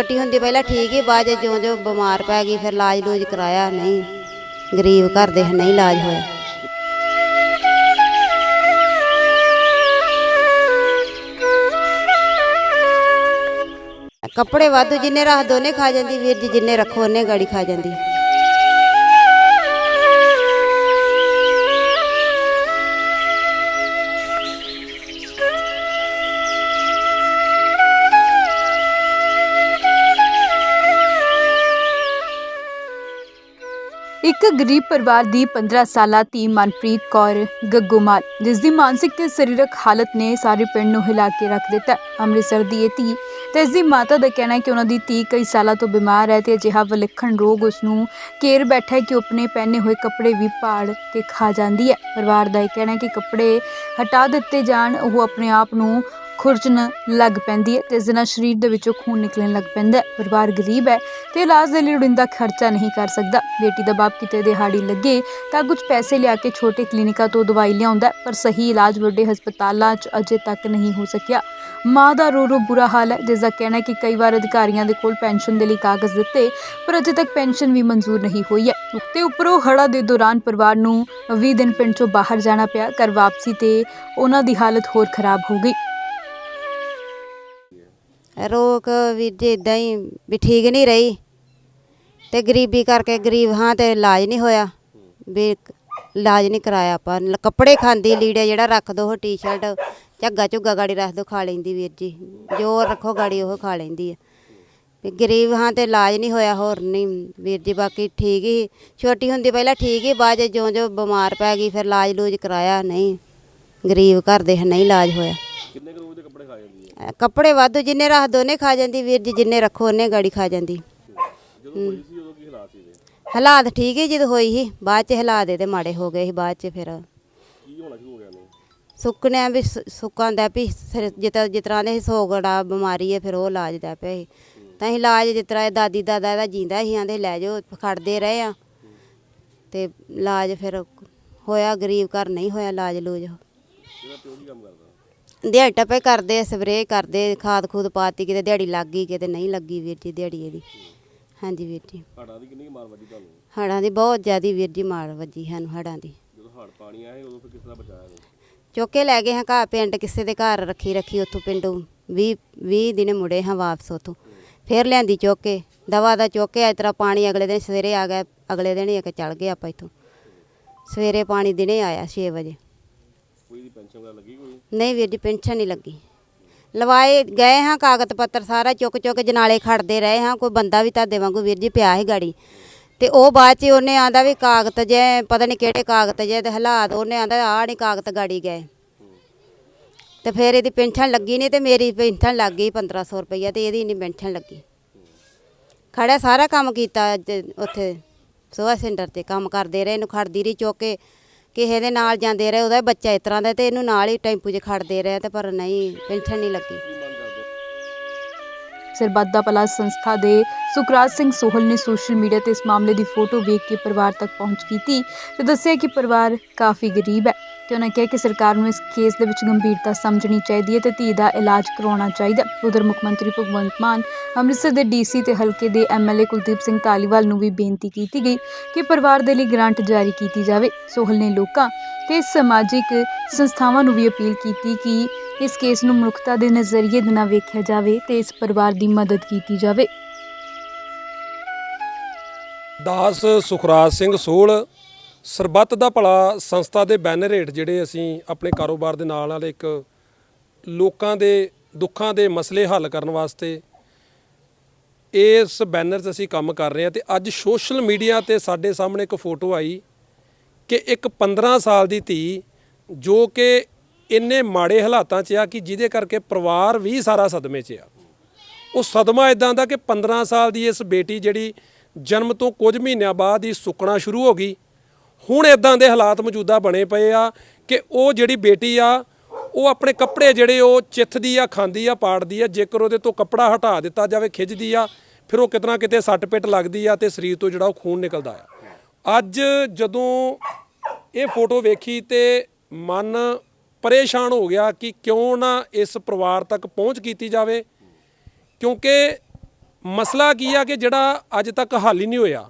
ਛੋਟੀ ਹੁੰਦੀ ਪਹਿਲਾਂ ਠੀਕ ਹੀ, ਬਾਅਦ 'ਚ ਜਿਉਂ ਜਿਉਂ ਬਿਮਾਰ ਪੈ ਗਈ, ਫਿਰ ਇਲਾਜ ਲੂਜ ਕਰਾਇਆ, ਨਹੀਂ, ਗਰੀਬ ਘਰ ਦੇ ਨਹੀਂ ਇਲਾਜ ਹੋਇਆ। ਕੱਪੜੇ ਵਾਧੂ ਜਿੰਨੇ ਰੱਖ ਦੋਨੇ ਖਾ ਜਾਂਦੀ, ਵੀਰ ਜੀ ਜਿੰਨੇ ਰੱਖੋ, ਉਹਨੇ ਗਾੜੀ ਖਾ ਜਾਂਦੀ। ਇੱਕ ਗਰੀਬ ਪਰਿਵਾਰ ਦੀ 15 ਸਾਲਾ ਧੀ ਮਨਪ੍ਰੀਤ ਕੌਰ ਗੱਗੂਮਾਲ ਜਿਸ ਦੀ ਮਾਨਸਿਕ ਤੇ ਸਰੀਰਕ ਹਾਲਤ ਨੇ ਸਾਰੇ ਪਿੰਡ ਨੂੰ ਹਿਲਾ ਕੇ ਰੱਖ ਦਿੱਤਾ। ਅੰਮ੍ਰਿਤਸਰ ਦੀ ਇਹ ਧੀ ਤੇ ਇਸ ਦੀ ਮਾਤਾ ਦਾ ਕਹਿਣਾ ਹੈ ਕਿ ਉਹਨਾਂ ਦੀ ਧੀ ਕਈ ਸਾਲਾਂ ਤੋਂ ਬਿਮਾਰ ਹੈ ਤੇ ਅਜਿਹਾ ਵਿਲੱਖਣ ਰੋਗ ਉਸ ਨੂੰ ਘੇਰ ਬੈਠਾ ਹੈ ਕਿ ਉਹ ਆਪਣੇ ਪਹਿਨੇ ਹੋਏ ਕੱਪੜੇ ਵੀ ਪਾੜ ਕੇ ਖਾ ਜਾਂਦੀ ਹੈ। ਪਰਿਵਾਰ ਦਾ ਇਹ ਕਹਿਣਾ ਹੈ ਕਿ ਕੱਪੜੇ ਹਟਾ ਦਿੱਤੇ ਜਾਣ, ਉਹ ਆਪਣੇ ਆਪ ਨੂੰ ਖੁਰਚਣ ਲੱਗ ਪੈਂਦੀ ਹੈ ਜਿਸ ਦੇ ਨਾਲ ਸਰੀਰ ਦੇ ਵਿੱਚੋਂ ਖੂਨ ਨਿਕਲਣ ਲੱਗ ਪੈਂਦਾ ਹੈ, ਪਰਿਵਾਰ ਗਰੀਬ ਹੈ ਤੇ ਇਲਾਜ ਦੇ ਲਈ ਲੋੜੀਂਦਾ ਖਰਚਾ ਨਹੀਂ ਕਰ ਸਕਦਾ। ਬੇਟੀ ਦਾ ਬਾਪ ਕਿਤੇ ਦਿਹਾੜੀ ਲੱਗੇ ਤਾਂ ਕੁਝ ਪੈਸੇ ਲਿਆ ਕੇ ਛੋਟੇ ਕਲੀਨਿਕਾਂ ਤੋਂ ਦਵਾਈ ਲਿਆਉਂਦਾ ਪਰ ਸਹੀ ਇਲਾਜ ਵੱਡੇ ਹਸਪਤਾਲਾਂ 'ਚ ਅਜੇ ਤੱਕ ਨਹੀਂ ਹੋ ਸਕਿਆ। ਮਾਂ ਦਾ ਰੋ ਰੋ ਬੁਰਾ ਹਾਲ ਹੈ ਜਿਸ ਦਾ ਕਹਿਣਾ ਹੈ ਕਿ ਕਈ ਵਾਰ ਅਧਿਕਾਰੀਆਂ ਦੇ ਕੋਲ ਪੈਨਸ਼ਨ ਦੇ ਲਈ ਕਾਗਜ਼ ਦਿੱਤੇ, ਪਰ ਅਜੇ ਤੱਕ ਪੈਨਸ਼ਨ ਵੀ ਮਨਜ਼ੂਰ ਨਹੀਂ ਹੋਈ ਹੈ। ਤੇ ਉੱਪਰੋਂ ਹੜ੍ਹਾਂ ਦੇ ਦੌਰਾਨ ਪਰਿਵਾਰ ਨੂੰ 20 ਦਿਨ ਪਿੰਡ 'ਚੋਂ ਬਾਹਰ ਜਾਣਾ ਪਿਆ। ਘਰ ਵਾਪਸੀ ਤੇ ਉਹਨਾਂ ਦੀ ਹਾਲਤ ਹੋਰ ਖਰਾਬ ਹੋ ਗਈ। ਰੋਕ ਵੀਰ ਜੀ ਇਦਾਂ ਹੀ ਵੀ ਠੀਕ ਨਹੀਂ ਰਹੀ ਤੇ ਗਰੀਬੀ ਕਰਕੇ ਗਰੀਬ ਹਾਂ ਤੇ ਇਲਾਜ ਨਹੀਂ ਹੋਇਆ। ਵੀ ਇਲਾਜ ਨਹੀਂ ਕਰਾਇਆ ਆਪਾਂ। ਲ- ਕੱਪੜੇ ਖਾਂਦੀ ਲੀੜੇ ਜਿਹੜਾ ਰੱਖ ਦੋ ਉਹ ਟੀ-ਸ਼ਰਟ ਝੱਗਾ ਝੁੱਗਾ ਗਾੜੀ ਰੱਖ ਦੋ ਖਾ ਲੈਂਦੀ ਵੀਰ ਜੀ। ਜੋ ਰੱਖੋ ਗਾੜੀ ਉਹ ਖਾ ਲੈਂਦੀ ਹੈ ਵੀ ਗਰੀਬ ਹਾਂ ਤੇ ਇਲਾਜ ਨਹੀਂ ਹੋਇਆ ਹੋਰ ਨਹੀਂ ਵੀਰ ਜੀ, ਬਾਕੀ ਠੀਕ ਹੀ। ਛੋਟੀ ਹੁੰਦੀ ਪਹਿਲਾਂ ਠੀਕ ਹੀ, ਬਾਅਦ 'ਚ ਜਿਉਂ ਜਿਉਂ ਬਿਮਾਰ ਪੈ ਗਈ ਫਿਰ ਇਲਾਜ ਲੂਜ ਕਰਾਇਆ ਨਹੀਂ। ਗਰੀਬ ਘਰ ਦੇ ਨਹੀਂ ਇਲਾਜ ਹੋਇਆ। ਕਿੰਨੇ ਕੁ ਰੋਜ਼ ਦੇ ਕੱਪੜੇ ਖਾ ਜਾਂਦੀ ਕੱਪੜੇ ਵਾਧੂ ਜਿੰਨੇ ਰੱਖ ਦੋ ਉਹਨੇ ਖਾ ਜਾਂਦੀ ਵੀਰ ਜੀ ਜਿੰਨੇ ਰੱਖੋ ਉਹਨੇ ਗਾੜੀ ਖਾ ਜਾਂਦੀ। ਹਾਲਾਤ ਠੀਕ ਹੀ ਜਦੋਂ ਹੋਈ ਸੀ ਬਾਅਦ ਚ ਹਾਲਾਤ ਇਹਦੇ ਮਾੜੇ ਹੋ ਗਏ ਸੀ ਬਾਅਦ ਚ ਫਿਰ ਨੇ ਸੁੱਕਨੇ ਵੀ ਸੁੱਕਾਂ ਦਾ ਵੀ ਸਿਰ ਜਿਤ ਜਿਸ ਤਰ੍ਹਾਂ ਦੇ ਸੋਗੜਾ ਬਿਮਾਰੀ ਹੈ ਫਿਰ ਉਹ ਇਲਾਜ ਦਾ ਪਿਆ ਸੀ। ਤਾਂ ਅਸੀਂ ਇਲਾਜ ਜਿਸ ਤਰ੍ਹਾਂ ਇਹ ਦਾਦੀ ਦਾਦਾ ਇਹਦਾ ਜਿੰਦਾ ਸੀ ਆਂਦੇ ਲੈ ਜਾਓ ਖੜਦੇ ਰਹੇ ਆ। ਤੇ ਇਲਾਜ ਫਿਰ ਹੋਇਆ ਗਰੀਬ ਘਰ ਨਹੀਂ ਹੋਇਆ ਇਲਾਜ ਲੂਜ ਇਹਦਾ ਪਿਓ ਕੀ ਕੰਮ ਕਰਦਾ? ਦਿਹਾੜੀ ਟੱਪੇ ਕਰਦੇ ਸਪਰੇਅ ਕਰਦੇ ਖਾਦ ਖੂਦ ਪਾਤੀ ਕਿਤੇ ਦਿਹਾੜੀ ਲੱਗ ਗਈ ਕਿਤੇ ਨਹੀਂ ਲੱਗੀ ਵੀਰ ਜੀ ਦਿਹਾੜੀ ਇਹਦੀ। ਹਾਂਜੀ ਵੀਰ ਜੀ। ਹੜਾਂ ਦੀ ਕਿੰਨੀ ਕੁ ਮਾਰ ਵੱਜੀ ਤੁਹਾਨੂੰ? ਹੜਾਂ ਦੀ ਬਹੁਤ ਜ਼ਿਆਦੀ ਵੀਰ ਜੀ ਮਾਰ ਵੱਜੀ ਸਾਨੂੰ ਹੜਾਂ ਦੀ। ਜਦੋਂ ਹੜ ਪਾਣੀ ਆਏ ਉਦੋਂ ਫਿਰ ਕਿਸ ਤਰ੍ਹਾਂ ਬਚਾਇਆ ਇਹਨੂੰ? ਚੁੱਕ ਕੇ ਲੈ ਗਏ ਹਾਂ ਘਰ ਪਿੰਡ ਕਿਸੇ ਦੇ ਘਰ ਰੱਖੀ ਰੱਖੀ ਉੱਥੋਂ ਪਿੰਡੋਂ 20 20 ਦਿਨ ਮੁੜੇ ਹਾਂ ਵਾਪਸ ਉੱਥੋਂ। ਫਿਰ ਲਿਆਂਦੀ ਚੁੱਕ ਕੇ ਦਵਾ ਦਾ ਚੁੱਕ ਕੇ ਇਸ ਤਰ੍ਹਾਂ ਪਾਣੀ ਅਗਲੇ ਦਿਨ ਸਵੇਰੇ ਆ ਗਿਆ ਅਗਲੇ ਦਿਨ ਹੀ ਆ ਕੇ ਚਲ ਗਏ ਆਪਾਂ ਇੱਥੋਂ। ਸਵੇਰੇ ਪਾਣੀ ਦਿਨੇ ਆਇਆ 6 ਵਜੇ। ਕੋਈ ਪੈਨਸ਼ਨ ਵਗੈਰਾ ਲੱਗੀ ਕੋਈ? ਨਹੀਂ ਵੀਰ ਜੀ, ਪੈਨਸ਼ਨ ਨਹੀਂ ਲੱਗੀ। ਲਵਾਏ, ਗਏ ਹਾਂ ਕਾਗਜ਼ ਪੱਤਰ ਸਾਰਾ ਚੁੱਕ ਚੁੱਕ ਜਨਾਲੇ ਖੜਦੇ ਰਹੇ ਹਾਂ, ਕੋਈ ਬੰਦਾ ਵੀ ਤੁਹਾਡੇ ਵਾਂਗੂ ਵੀਰ ਜੀ ਪਿਆ ਸੀ ਗਾੜੀ। ਤੇ ਉਹ ਬਾਅਦ ਚ ਉਹਨੇ ਆਂਦਾ ਵੀ ਕਾਗਜ਼ ਜੇ, ਪਤਾ ਨਹੀਂ ਕਿਹੜੇ ਕਾਗਜ਼ ਜੇ ਤੇ ਹਾਲਾਤ, ਉਹਨੇ ਆਂਦਾ ਆਹ ਨਹੀਂ ਕਾਗਜ਼ ਗਾੜੀ ਗਏ। ਤੇ ਫਿਰ ਇਹਦੀ ਪੈਨਸ਼ਨ ਲੱਗੀ ਨਹੀਂ ਤੇ ਮੇਰੀ ਪੈਨਸ਼ਨ ਲੱਗ ਗਈ 1500 ਰੁਪਈਆ ਤੇ ਇਹਦੀ ਨਹੀਂ ਪੈਨਸ਼ਨ ਲੱਗੀ। ਖੜਿਆ ਸਾਰਾ ਕੰਮ ਕੀਤਾ ਅੱਜ ਉੱਥੇ ਸੋਹਾ ਸੈਂਟਰ ਤੇ ਕੰਮ ਕਰਦੇ ਰਹੇ, ਇਹਨੂੰ ਖੜਦੀ ਰਹੀ ਚੁੱਕ ਕੇ। ਕਿਸੇ ਦੇ ਨਾਲ ਜਾਂਦੇ ਰਹੇ, ਉਹਦਾ ਬੱਚਾ ਇਸ ਤਰ੍ਹਾਂ ਦਾ ਤੇ ਇਹਨੂੰ ਨਾਲ ਹੀ ਟੈਂਪੂ 'ਚ ਖੜਦੇ ਰਹੇ ਤੇ ਪਰ ਨਹੀਂ ਪੈਨਸ਼ਨ ਨਹੀਂ ਲੱਗੀ। ਸਰਬੱਦਾ ਪਲਾ ਸੰਸਥਾ ਦੇ ਸੁਖਰਾਜ ਸਿੰਘ ਸੋਹਲ ਨੇ ਸੋਸ਼ਲ ਮੀਡੀਆ ਤੇ ਇਸ ਮਾਮਲੇ ਦੀ ਫੋਟੋ ਵੇਖ ਕੇ ਪਰਿਵਾਰ ਤੱਕ ਪਹੁੰਚ ਕੀਤੀ ਤੇ ਦੱਸਿਆ ਕਿ ਪਰਿਵਾਰ ਕਾਫੀ ਗਰੀਬ ਹੈ। ਤੇ ਉਹਨਾਂ ਕਿਹਾ ਕਿ ਸਰਕਾਰ ਨੂੰ ਇਸ ਕੇਸ ਦੇ ਵਿੱਚ ਗੰਭੀਰਤਾ ਸਮਝਣੀ ਚਾਹੀਦੀ ਹੈ ਤੇ ਧੀ ਦਾ ਇਲਾਜ ਕਰਵਾਉਣਾ ਚਾਹੀਦਾ ਉਧਰ ਮੁੱਖ ਮੰਤਰੀ ਭਗਵੰਤ ਮਾਨ ਅੰਮ੍ਰਿਤਸਰ ਦੇ ਡੀਸੀ ਤੇ ਹਲਕੇ ਦੇ ਐਮਐਲਏ ਕੁਲਦੀਪ ਸਿੰਘ ਧਾਲੀਵਾਲ ਨੂੰ ਵੀ ਬੇਨਤੀ ਕੀਤੀ ਗਈ ਕਿ ਪਰਿਵਾਰ ਦੇ ਲਈ ਗ੍ਰਾਂਟ ਜਾਰੀ ਕੀਤੀ ਜਾਵੇ। ਸੋਹਲ ਨੇ ਲੋਕਾਂ ਤੇ ਸਮਾਜਿਕ ਸੰਸਥਾਵਾਂ ਨੂੰ ਵੀ ਅਪੀਲ ਕੀਤੀ ਕਿ ਇਸ ਕੇਸ ਨੂੰ ਮਨੁੱਖਤਾ ਦੇ ਨਜ਼ਰੀਏ ਦੇ ਨਾਲ ਵੇਖਿਆ ਜਾਵੇ ਤੇ ਇਸ ਪਰਿਵਾਰ ਦੀ ਮਦਦ ਕੀਤੀ ਜਾਵੇ। ਦਾਸ ਸੁਖਰਾਜ ਸਿੰਘ ਸੋਲ ਸਰਬੱਤ ਦਾ ਭਲਾ ਸੰਸਥਾ ਦੇ ਬੈਨਰ ਹੇਠ ਜਿਹੜੇ ਅਸੀਂ ਆਪਣੇ ਕਾਰੋਬਾਰ ਦੇ ਨਾਲ ਨਾਲ ਇੱਕ ਲੋਕਾਂ ਦੇ ਦੁੱਖਾਂ ਦੇ ਮਸਲੇ ਹੱਲ ਕਰਨ ਵਾਸਤੇ ਇਸ ਬੈਨਰ 'ਤੇ ਅਸੀਂ ਕੰਮ ਕਰ ਰਹੇ ਹਾਂ ਤੇ ਅੱਜ ਸੋਸ਼ਲ ਮੀਡੀਆ ਤੇ ਸਾਡੇ ਸਾਹਮਣੇ ਇੱਕ ਫੋਟੋ ਆਈ ਕਿ ਇੱਕ 15 ਸਾਲ ਦੀ ਧੀ ਜੋ ਕਿ ਇੰਨੇ ਮਾੜੇ ਹਾਲਾਤਾਂ 'ਚ ਆ ਕਿ ਜਿਹਦੇ ਕਰਕੇ ਪਰਿਵਾਰ ਵੀ ਸਾਰਾ ਸਦਮੇ 'ਚ ਆ। ਉਹ ਸਦਮਾ ਇਦਾਂ ਦਾ ਕਿ 15 ਸਾਲ ਦੀ ਇਸ ਬੇਟੀ ਜਿਹੜੀ ਜਨਮ ਤੋਂ ਕੁਝ ਮਹੀਨਿਆਂ ਬਾਅਦ ਹੀ ਸੁੱਕਣਾ ਸ਼ੁਰੂ ਹੋ ਗਈ ਹੁਣ ਇਦਾਂ ਦੇ ਹਾਲਾਤ ਮੌਜੂਦਾ ਬਣੇ ਪਏ ਆ ਕਿ ਉਹ ਜਿਹੜੀ ਬੇਟੀ ਆ, ਉਹ ਆਪਣੇ ਕੱਪੜੇ ਜਿਹੜੇ ਉਹ ਚਿੱਥਦੀ ਆ, ਖਾਂਦੀ ਆ, ਪਾੜਦੀ ਆ, ਜੇਕਰ ਉਹਦੇ ਤੋਂ ਕੱਪੜਾ ਹਟਾ ਦਿੱਤਾ ਜਾਵੇ, ਖਿੱਚਦੀ ਆ, ਫਿਰ ਉਹ ਕਿਤਨਾ ਕਿਤੇ ਸੱਟ ਪਿੱਟ ਲੱਗਦੀ ਆ ਤੇ ਸਰੀਰ ਤੋਂ ਜਿਹੜਾ ਉਹ ਖੂਨ ਨਿਕਲਦਾ ਆ। ਅੱਜ ਜਦੋਂ ਇਹ ਫੋਟੋ ਵੇਖੀ ਤੇ ਮਨ ਪਰੇਸ਼ਾਨ ਹੋ ਗਿਆ ਕਿ ਕਿਉਂ ਨਾ ਇਸ ਪਰਿਵਾਰ ਤੱਕ ਪਹੁੰਚ ਕੀਤੀ ਜਾਵੇ, ਕਿਉਂਕਿ ਮਸਲਾ ਕੀ ਆ ਕਿ ਜਿਹੜਾ ਅੱਜ ਤੱਕ ਹੱਲ ਹੀ ਨਹੀਂ ਹੋਇਆ।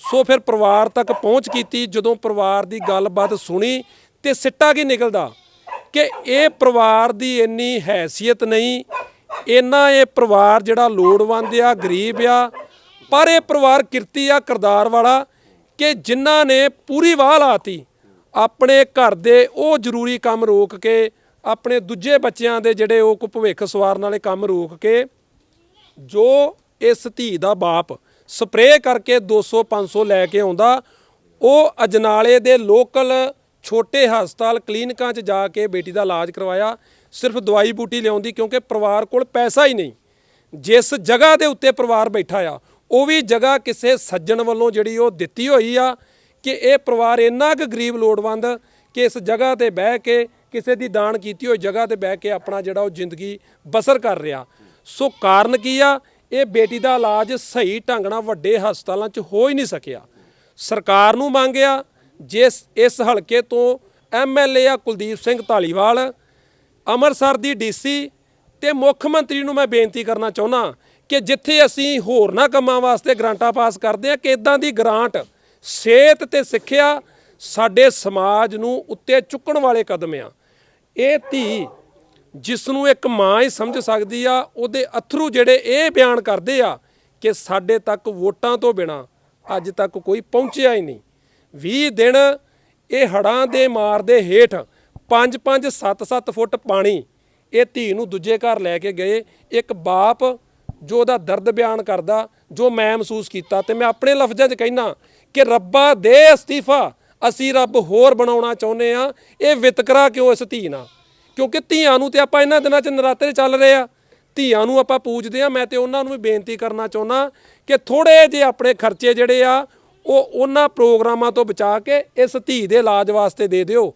ਸੋ ਫਿਰ ਪਰਿਵਾਰ ਤੱਕ ਪਹੁੰਚ ਕੀਤੀ, ਜਦੋਂ ਪਰਿਵਾਰ ਦੀ ਗੱਲਬਾਤ ਸੁਣੀ ਤੇ ਸਿੱਟਾ ਕੀ ਨਿਕਲਦਾ? ਕਿ ਇਹ ਪਰਿਵਾਰ ਦੀ ਇੰਨੀ ਹੈਸੀਅਤ ਨਹੀਂ, ਇੰਨਾ ਇਹ ਪਰਿਵਾਰ ਜਿਹੜਾ ਲੋੜਵੰਦ ਆ, ਗਰੀਬ ਆ, ਪਰ ਇਹ ਪਰਿਵਾਰ ਕਿਰਤੀ ਆ, ਕਿਰਦਾਰ ਵਾਲਾ ਕਿ ਜਿਨ੍ਹਾਂ ਨੇ ਪੂਰੀ ਵਾਹ ਲਾਤੀ। ਆਪਣੇ ਘਰ ਦੇ ਉਹ ਜ਼ਰੂਰੀ ਕੰਮ ਰੋਕ ਕੇ, ਆਪਣੇ ਦੂਜੇ ਬੱਚਿਆਂ ਦੇ ਜਿਹੜੇ ਉਹ ਕੋ ਭਵਿੱਖ ਸਵਾਰਨ ਵਾਲੇ ਕੰਮ ਰੋਕ ਕੇ, ਜੋ ਇਸ ਧੀ ਦਾ ਬਾਪ ਸਪਰੇਅ ਕਰਕੇ 200 500 ਲੈ ਕੇ ਆਉਂਦਾ। ਉਹ ਅਜਨਾਲੇ ਦੇ ਲੋਕਲ ਛੋਟੇ ਹਸਪਤਾਲ ਕਲੀਨਿਕਾਂ 'ਚ ਜਾ ਕੇ ਬੇਟੀ ਦਾ ਇਲਾਜ ਕਰਵਾਇਆ। ਸਿਰਫ ਦਵਾਈ ਬੂਟੀ ਲਿਆਉਂਦੀ ਕਿਉਂਕਿ ਪਰਿਵਾਰ ਕੋਲ ਪੈਸਾ ਹੀ ਨਹੀਂ। ਜਿਸ ਜਗ੍ਹਾ ਦੇ ਉੱਤੇ ਪਰਿਵਾਰ ਬੈਠਾ ਆ, ਉਹ ਵੀ ਜਗ੍ਹਾ ਕਿਸੇ ਸੱਜਣ ਵੱਲੋਂ ਜਿਹੜੀ ਉਹ ਦਿੱਤੀ ਹੋਈ ਆ ਕਿ ਇਹ ਪਰਿਵਾਰ ਇੰਨਾ ਕੁ ਗਰੀਬ ਲੋੜਵੰਦ ਕਿ ਇਸ ਜਗ੍ਹਾ ਤੇ ਬਹਿ ਕੇ, ਕਿਸੇ ਦੀ ਦਾਨ ਕੀਤੀ ਹੋਈ ਜਗ੍ਹਾ ਤੇ ਬਹਿ ਕੇ ਆਪਣਾ ਜਿਹੜਾ ਉਹ ਜ਼ਿੰਦਗੀ ਬਸਰ ਕਰ ਰਿਹਾ। ਸੋ ਕਾਰਨ ਕੀ ਆ? ਇਹ ਬੇਟੀ ਦਾ ਇਲਾਜ ਸਹੀ ਢੰਗ ਨਾਲ ਵੱਡੇ ਹਸਪਤਾਲਾਂ 'ਚ ਹੋ ਹੀ ਨਹੀਂ ਸਕਿਆ। ਸਰਕਾਰ ਨੂੰ ਮੰਗਿਆ ਜਿਸ, ਇਸ ਹਲਕੇ ਤੋਂ ਐਮਐਲਏ ਆ ਕੁਲਦੀਪ ਸਿੰਘ ਢਾਲੀਵਾਲ ਅੰਮ੍ਰਿਤਸਰ ਦੀ ਡੀਸੀ ਤੇ ਮੁੱਖ ਮੰਤਰੀ ਨੂੰ ਮੈਂ ਬੇਨਤੀ ਕਰਨਾ ਚਾਹੁੰਦਾ ਕਿ ਜਿੱਥੇ ਅਸੀਂ ਹੋਰਨਾਂ ਕੰਮਾਂ ਵਾਸਤੇ ਗ੍ਰਾਂਟਾਂ ਪਾਸ ਕਰਦੇ ਆ, ਕਿ ਇਦਾਂ ਦੀ ਗ੍ਰਾਂਟ ਸਿਹਤ ਤੇ ਸਿੱਖਿਆ ਸਾਡੇ ਸਮਾਜ ਨੂੰ ਉੱਤੇ ਚੁੱਕਣ ਵਾਲੇ ਕਦਮ ਆ। ਇਹ ਧੀ ਜਿਸ ਨੂੰ ਇੱਕ ਮਾਂ ਹੀ ਸਮਝ ਸਕਦੀ ਆ, ਉਹਦੇ ਅਥਰੂ ਜਿਹੜੇ ਇਹ ਬਿਆਨ ਕਰਦੇ ਆ ਕਿ ਸਾਡੇ ਤੱਕ ਵੋਟਾਂ ਤੋਂ ਬਿਨਾ ਅੱਜ ਤੱਕ ਕੋਈ ਪਹੁੰਚਿਆ ਹੀ ਨਹੀਂ। 20 ਦਿਨ ਇਹ ਹੜਾਂ ਦੇ ਮਾਰ ਦੇ ਹੇਠ 5-5 7-7 ਫੁੱਟ ਪਾਣੀ ਇਹ ਧੀ ਨੂੰ ਦੂਜੇ ਘਰ ਲੈ ਕੇ ਗਏ। ਇੱਕ ਬਾਪ ਜੋ ਉਹਦਾ ਦਰਦ ਬਿਆਨ ਕਰਦਾ, ਜੋ ਮੈਂ ਮਹਿਸੂਸ ਕੀਤਾ ਤੇ ਮੈਂ ਆਪਣੇ ਲਫ਼ਜ਼ਾਂ 'ਚ ਕਹਿਣਾ ਕਿ ਰੱਬਾ ਦੇ ਅਸਤੀਫਾ ਅਸੀਂ ਰੱਬ ਹੋਰ ਬਣਾਉਣਾ ਚਾਹੁੰਦੇ ਆ ਇਹ ਵਿਤਕਰਾ ਕਿਉਂ ਇਸ ਧੀ ਨਾਲ? ਕਿਉਂਕਿ ਧੀਆਂ ਨੂੰ ਤੇ ਆਪਾਂ ਇਹਨਾਂ ਦਿਨਾਂ 'ਚ ਨਰਾਤੇ ਚੱਲ ਰਹੇ ਆ। ਧੀਆਂ ਨੂੰ ਆਪਾਂ ਪੂਜਦੇ ਆ। ਮੈਂ ਤੇ ਉਹਨਾਂ ਨੂੰ ਵੀ ਬੇਨਤੀ ਕਰਨਾ ਚਾਹੁੰਦਾ ਕਿ ਥੋੜੇ ਜਿਹੇ ਆਪਣੇ ਖਰਚੇ ਜਿਹੜੇ ਆ, ਉਹ ਉਹਨਾਂ ਪ੍ਰੋਗਰਾਮਾਂ ਤੋਂ ਬਚਾ ਕੇ ਇਸ ਧੀ ਦੇ ਇਲਾਜ ਵਾਸਤੇ ਦੇ ਦਿਓ।